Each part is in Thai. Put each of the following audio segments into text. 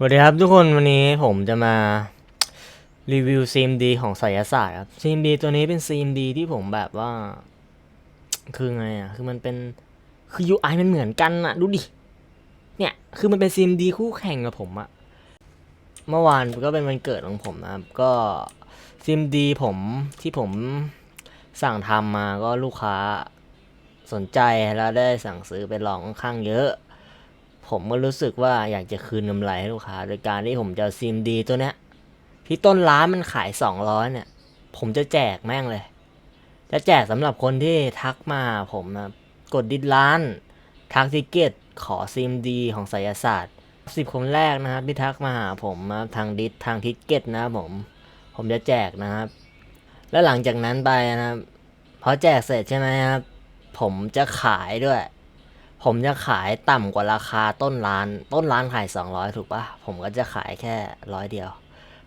สวัสดีครับทุกคนวันนี้ผมจะมารีวิว CMD ของไสยศาสตร์ครับ CMD ตัวนี้เป็น CMD ที่ผมแบบว่า คือไงอะ คือมันเป็นคือ UI มันเหมือนกันอะ ดูดิ เนี่ย คือมันเป็น CMD คู่แข่งกับผมอะ เมื่อวานก็เป็นวันเกิดของผมนะครับ ก็ CMD ผมที่ผมสั่งทำมาก็ลูกค้าสนใจแล้วได้สั่งซื้อไปลองค่อนข้างเยอะ ผมก็รู้สึกว่าอยากจะคืนกำไรให้ลูกค้า โดยการที่ผมจะซิมดีตัวเนี้ยที่ต้นร้านมันขายสองร้อยเนี่ย ผมจะแจกแม่งเลย จะแจกสำหรับคนที่ทักมาผมนะกดดิดร้าน ทักทิเก็ตขอซิมดีของไสยศาสตร์สิบคนแรกนะครับที่ทักมาหาผมนะทางดิสทางทิเก็ตนะครับผม ผมจะแจกนะครับ แล้วหลังจากนั้นไปนะครับพอแจกเสร็จใช่ไหมครับ ผมจะขายด้วย ผมจะขายต่ำกว่าราคาต้นร้าน ต้นร้านขายสองร้อยถูกปะผมก็จะขายแค่ร้อยเดียว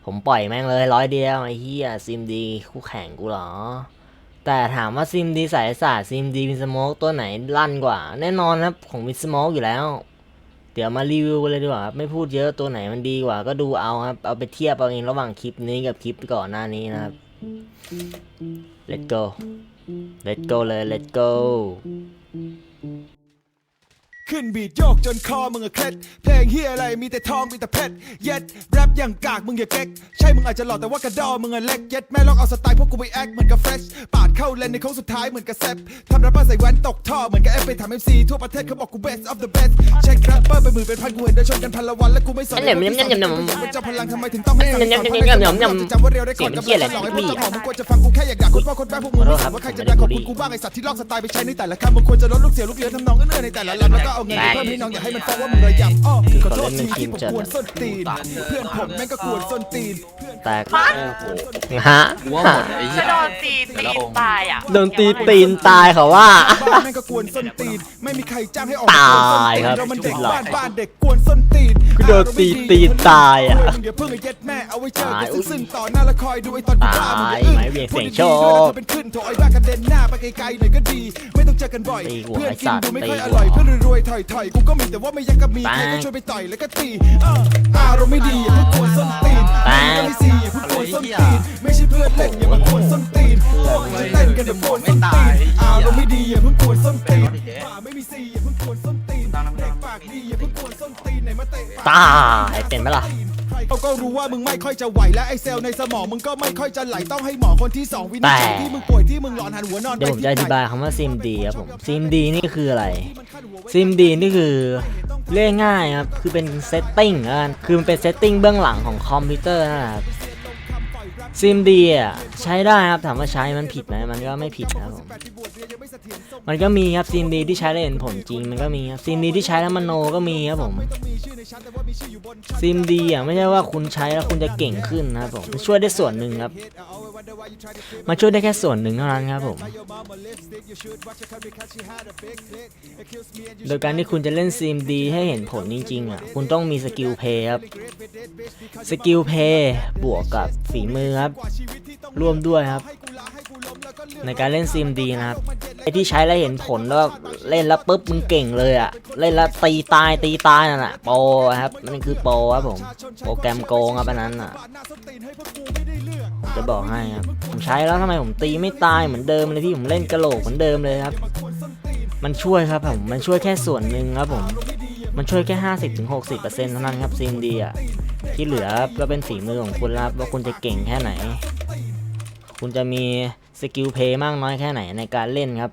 ผมปล่อยแม่งเลยร้อยเดียวไอ้เหี้ยซิมดีคู่แข่งกูเหรอ แต่ถามว่าซิมดีสายศาสตร์ซิมดีวินสโมกตัวไหนลั่นกว่า แน่นอนครับของวินสโมกอยู่แล้ว เดี๋ยวมารีวิวกันเลยดีกว่าไม่พูดเยอะตัวไหนมันดีกว่า ก็ดูเอาครับ เอาไปเทียบเอาเองระหว่างคลิปนี้กับคลิปก่อนหน้านี้นะครับ let's go let's go เลย let's go นบีดโยกจนคอมึงอะเคล็ดเพลงเฮียอะไรมีแต่ทองมีแต่เพชรเย็ดแรปอย่างกากมึงอย่าเก๊กใช่มึงอาจจะหล่อแต่ว่ากระดอมึงอะเล็กเย็ดแม่ลองเอาสไตล์พวกกูไปแอคเหมือนกับเฟรชปาดเข้าเลนในโค้งสุดท้ายเหมือนกับแซปทำแรปเปอร์ใส่แว่นตกท่อเหมือนกับเอฟไปทำเอ็มซีทั่วประเทศเขาบอกกู best of the best เช็คแรปเปอร์เป็นหมื่นเป็นพันกูเห็นเดินชนกันพันละวันและกูไม่สนอันเนี่ยมันยังยังยังว่าเจ้าพลังทำไมถึงต้องให้สั่งสอนยังยังยังยังยังจะจำว่าเรียวได้ก่อนเสียงกับเหี้ยอะไรหลอกให้บี้มึงอะต้องหอมมึงควรจะฟังกูแค่อยากด่าคุณพ่อคนแม่พวกมึงไม่สนว่าใครจะได้ขอบคุณกูบ้างไอสัตว์ที่ลอกสไตล์ไปใช้ในแต่ละคำมึงควรจะลดลูกเสียลูกเลี้ยงทำนองเอื้อๆในแต่ละลำแล้วก็เอาเงินไปเพิ่มให้น้องอย่าให้มันฟ้องว่ามึงระยำอ้อขอโทษทีที่ผมกวนส้นตีน เพื่อนผมแม่งก็กวนส้นตีน แตกฮะหัวหมดไอ้เหี้จะยโดนตีตีตายอะโดนตีตีนตายเขาว่าบ้านแม่งก็กวนส้นตีน ไม่มีใครจ้างให้ออกตายครับเรามันเด็กบ้านบ้านเด็กกวนส้นตีนกูโดนตีตีนตายอะมึงอย่าเพิ่งไอ้เย็ดแม่เอาไว้เจอกันซึ่งๆต่อหน้าละคอยดูไอ้ตอนกูบ้ามึงอย่าอึ้งตายไม้เบี่ยงเสียงโชคพูดดีๆด้วยนะถ้าเป็นขึ้นโถไอ้บ้ากระเด็นหน้าไปไกลๆหน่อยก็ดี ไม่ต้องเจอกันบ่อยตีหัวเพื่อนไอ้กิสันตว์ดูไม่ค่อยตีอหัวร่อยเพื่อนรวยๆถอยๆกูก็มีแต่ว่าไม่อยากกับมีใครก็แป้งช่วยไปต่อยแล้วก็ตีเอออารมณ์ไม่ดีอย่าเพิ่งกวนส้นตีนแป้งไม่ซีอย่าเพิ่งกวนส้นตีนไม่ใช่เพื่อนเล่นอย่ามากวนส้นตีนพวกมึงจะเต้นกันแบบกวนส้นตีนอารมณ์ไม่ดีอย่าเพิ่งกวนส้นตีนป่าไม่มีซีอย่าเพิ่งกวนส้นตีนเด็กปากดีอย่าเพิ่งกวนส้นตีนไหนมาเตะตายเป็นไหมล่ะ เขาก็รู้ว่ามึงไม่ค่อยจะไหวและไอเซลล์ในสมองมึงก็ไม่ค่อยจะไหลต้องให้หมอคนที่สองวินิจฉัยแต่ ที่มึงป่วยที่มึงหลอนหันหัวนอนเดี๋ยวผมจะอธิบายคำว่าซิมดีครับผมซิมดีนี่คืออะไรซิซิมดีนี่คือเรียกง่ายครับคือเป็นเซตติ้งกันคือมันเป็นเซตติ้งเบื้องหลังของคอมพิวเตอร์นะครับ ซิมดีอะใช้ได้ครับถามว่าใช้มันผิดไหมมันก็ไม่ผิดนะครับผมมันก็มีครับซิมดีที่ใช้แล้วเห็นผลจริงมันก็มีครับซิมดีที่ใช้แล้วมันโนก็มีครับผมซิมดีอะไม่ใช่ว่าคุณใช้แล้วคุณจะเก่งขึ้นนะครับผมมันช่วยได้ส่วนหนึ่งครับมันช่วยได้แค่ส่วนหนึ่งเท่านั้นครับผมโดยการที่คุณจะเล่นซีมดีให้เห็นผลจริงๆอะคุณต้องมีสกิลเพย์ครับสกิลเพย์บวกกับฝีมือครับร่วมด้วยครับ ในการเล่นซีมดีนะครับไอที่ใช้แล้วเห็นผลแล้วเล่นแล้วปุ๊บมึงเก่งเลยอะเล่นแล้วตีตายตีตายนั่นแหละโปรครับนั่นคือโปรครับผมโปรแกรมโกงครับอันนั้นอะจะบอกให้ครับผมใช้แล้วทำไมผมตีไม่ตายเหมือนเดิมเลยพี่ผมเล่นกระโหลกเหมือนเดิมเลยครับ มันช่วยครับผมมันช่วยแค่ส่วนหนึ่งครับผมมันช่วยแค่ห้าสิบถึงหกสิบเปอร์เซ็นต์เท่านั้นครับซีมดีอะ ที่เหลือก็เป็นฝีมือของคุณแล้วครับว่าคุณจะเก่งแค่ไหน คุณจะมีสกิลเพย์มากน้อยแค่ไหนในการเล่นครับ